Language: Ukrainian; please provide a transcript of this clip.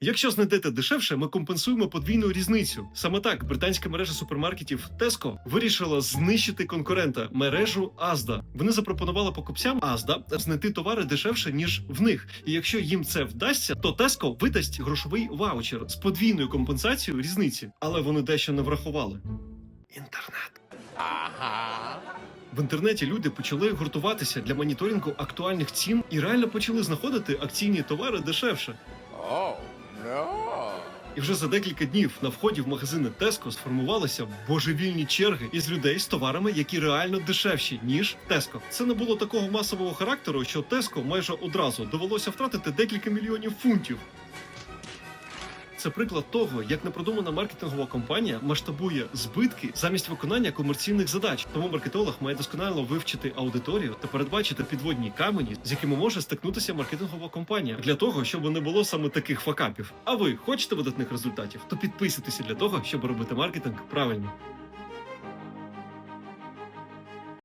Якщо знайдете дешевше, ми компенсуємо подвійну різницю. Саме так британська мережа супермаркетів Tesco вирішила знищити конкурента мережу Asda. Вони запропонували покупцям Asda знайти товари дешевше ніж в них. І якщо їм це вдасться, то Tesco видасть грошовий ваучер з подвійною компенсацією різниці. Але вони дещо не врахували. Інтернет. В інтернеті люди почали гуртуватися для моніторингу актуальних цін і реально почали знаходити акційні товари дешевше. Oh. І вже за декілька днів на вході в магазини Tesco сформувалися божевільні черги із людей з товарами, які реально дешевші ніж Tesco. Це не було такого масового характеру, що Tesco майже одразу довелося втратити декілька мільйонів фунтів. Це приклад того, як непродумана маркетингова компанія масштабує збитки замість виконання комерційних задач. Тому маркетолог має досконало вивчити аудиторію та передбачити підводні камені, з якими може стикнутися маркетингова компанія, для того, щоб не було саме таких факапів. А ви хочете видатних результатів? То підписуйтеся для того, щоб робити маркетинг правильно.